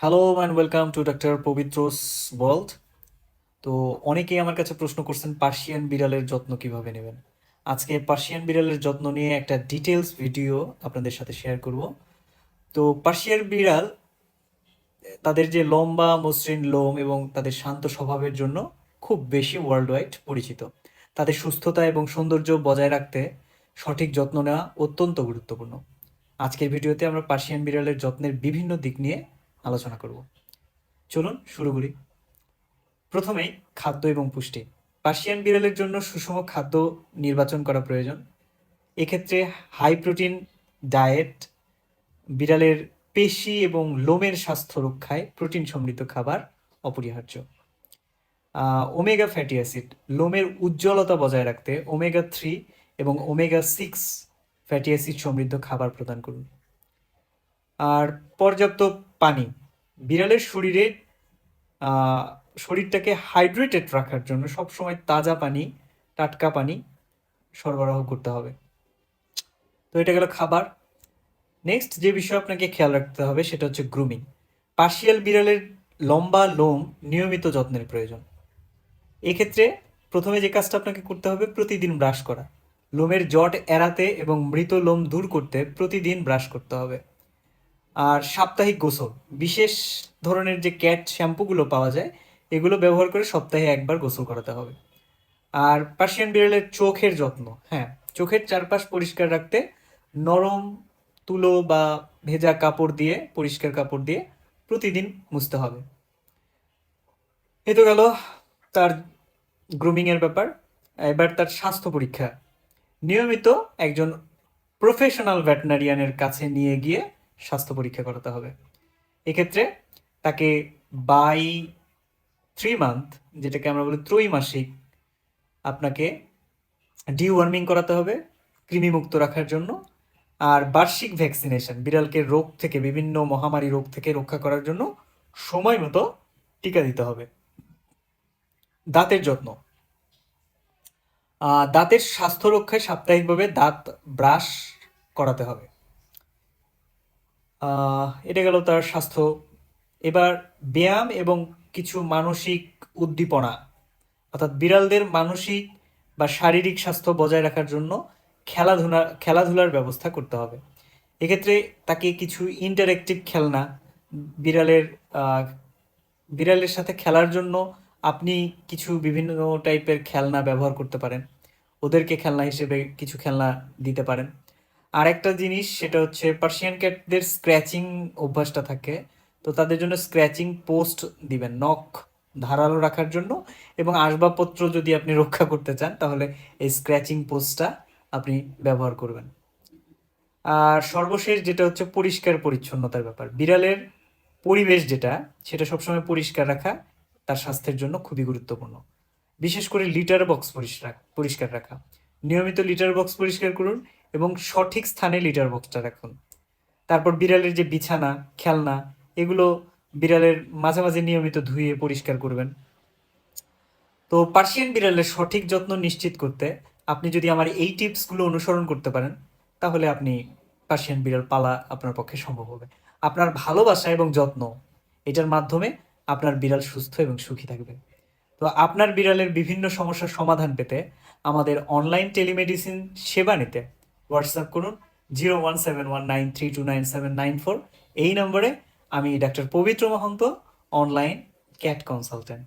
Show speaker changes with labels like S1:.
S1: Hello and welcome to doctor Pabitra's world তো অনেকেই আমার কাছে প্রশ্ন করছেন পার্সিয়ান বিড়ালের যত্ন কীভাবে নেবেন? আজকে পার্সিয়ান বিড়ালের যত্ন নিয়ে একটা ডিটেলস ভিডিও আপনাদের সাথে শেয়ার করব। তো পার্সিয়ান বিড়াল, তাদের যে লম্বা, মসৃণ লোম এবং তাদের শান্ত স্বভাবের জন্য খুব বেশি ওয়ার্ল্ড ওয়াইড পরিচিত। তাদের সুস্থতা এবং সৌন্দর্য বজায় রাখতে সঠিক যত্ন নেওয়া অত্যন্ত গুরুত্বপূর্ণ। আজকের ভিডিওতে আমরা পার্সিয়ান বিড়ালের যত্নের বিভিন্ন দিক নিয়ে আলোচনা করব। চলুন শুরু করি। প্রথমেই খাদ্য এবং পুষ্টি। পার্সিয়ান বিড়ালের জন্য সুষম খাদ্য নির্বাচন করা প্রয়োজন। এক্ষেত্রে হাই প্রোটিন ডায়েট বিড়ালের পেশি এবং লোমের স্বাস্থ্য রক্ষায় প্রোটিন সমৃদ্ধ খাবার অপরিহার্য। ওমেগা ফ্যাটি অ্যাসিড লোমের উজ্জ্বলতা বজায় রাখতে ওমেগা থ্রি এবং ওমেগা সিক্স ফ্যাটি অ্যাসিড সমৃদ্ধ খাবার প্রদান করুন। আর পর্যাপ্ত পানি। বিড়ালের শরীরে শরীরটাকে হাইড্রেটেড রাখার জন্য সবসময় তাজা পানি, টাটকা পানি সরবরাহ করতে হবে। তো এটা গেল খাবার। নেক্সট যে বিষয় আপনাকে খেয়াল রাখতে হবে সেটা হচ্ছে গ্রুমিং পার্শিয়াল বিড়ালের লম্বা লোম নিয়মিত যত্নের প্রয়োজন। এক্ষেত্রে প্রথমে যে কাজটা আপনাকে করতে হবে, প্রতিদিন ব্রাশ করা। লোমের জট এড়াতে এবং মৃত লোম দূর করতে প্রতিদিন ব্রাশ করতে হবে। আর সাপ্তাহিক গোসল। বিশেষ ধরনের যে ক্যাট শ্যাম্পুগুলো পাওয়া যায়, এগুলো ব্যবহার করে সপ্তাহে একবার গোসল করাতে হবে। আর পার্সিয়ান বিড়ালের চোখের যত্ন হ্যাঁ চোখের চারপাশ পরিষ্কার রাখতে নরম তুলো বা ভেজা কাপড় দিয়ে, পরিষ্কার কাপড় দিয়ে প্রতিদিন মুছতে হবে। এ তো গেল তার গ্রুমিংয়ের ব্যাপার। এবার তার স্বাস্থ্য পরীক্ষা। নিয়মিত একজন প্রফেশনাল ভেটেনারিয়ানের কাছে নিয়ে গিয়ে স্বাস্থ্য পরীক্ষা করাতে হবে। এক্ষেত্রে তাকে বাই থ্রি মান্থ যেটাকে আমরা বলি ত্রৈমাসিক, আপনাকে ডিওয়ার্মিং করাতে হবে, কৃমিমুক্ত রাখার জন্য। আর বার্ষিক ভ্যাকসিনেশন বিড়ালকে রোগ থেকে, বিভিন্ন মহামারী রোগ থেকে রক্ষা করার জন্য সময় মতো টিকা দিতে হবে। দাঁতের যত্ন। দাঁতের স্বাস্থ্য রক্ষায় সাপ্তাহিকভাবে দাঁত ব্রাশ করাতে হবে। এটা গেল তার স্বাস্থ্য। এবার ব্যায়াম এবং কিছু মানসিক উদ্দীপনা, অর্থাৎ বিড়ালদের মানসিক বা শারীরিক স্বাস্থ্য বজায় রাখার জন্য খেলাধুলা, খেলাধুলার ব্যবস্থা করতে হবে। এক্ষেত্রে তাকে কিছু ইন্টারেক্টিভ খেলনা, বিড়ালের বিড়ালের সাথে খেলার জন্য আপনি কিছু বিভিন্ন টাইপের খেলনা ব্যবহার করতে পারেন। ওদেরকে খেলনা হিসেবে কিছু খেলনা দিতে পারেন। আর একটা জিনিস, সেটা হচ্ছে পার্সিয়ান ক্যাটদের স্ক্র্যাচিং অভ্যাসটা থাকে। তো তাদের জন্য স্ক্র্যাচিং পোস্ট দিবেন নখ ধারালো রাখার জন্য। এবং আসবাবপত্র যদি আপনি রক্ষা করতে চান, তাহলে এই স্ক্র্যাচিং পোস্টটা আপনি ব্যবহার করবেন। আর সর্বশেষ যেটা হচ্ছে পরিষ্কার পরিচ্ছন্নতার ব্যাপার। বিড়ালের পরিবেশ যেটা, সেটা সবসময় পরিষ্কার রাখা তার স্বাস্থ্যের জন্য খুবই গুরুত্বপূর্ণ। বিশেষ করে লিটার বক্স পরিষ্কার পরিষ্কার রাখা। নিয়মিত লিটার বক্স পরিষ্কার করুন। এবং সঠিক স্থানে লিটার বক্সটা রাখুন। তারপর বিড়ালের যে বিছানা, খেলনা, এগুলো বিড়ালের মাঝে মাঝে নিয়মিত ধুয়ে পরিষ্কার করবেন। তো পার্সিয়ান বিড়ালের সঠিক যত্ন নিশ্চিত করতে আপনি যদি আমার এই টিপসগুলো অনুসরণ করতে পারেন, তাহলে আপনি পার্সিয়ান বিড়াল পালা আপনার পক্ষে সম্ভব হবে। আপনার ভালোবাসা এবং যত্ন, এটার মাধ্যমে আপনার বিড়াল সুস্থ এবং সুখী থাকবে। তো আপনার বিড়ালের বিভিন্ন সমস্যার সমাধান পেতে আমাদের অনলাইন টেলিমেডিসিন সেবা নিতে হোয়াটসঅ্যাপ করুন zero one seven one nine three two nine seven nine four এই নম্বরে আমি ডাক্তার পবিত্র মহন্ত অনলাইন ক্যাট কনসালটেন্ট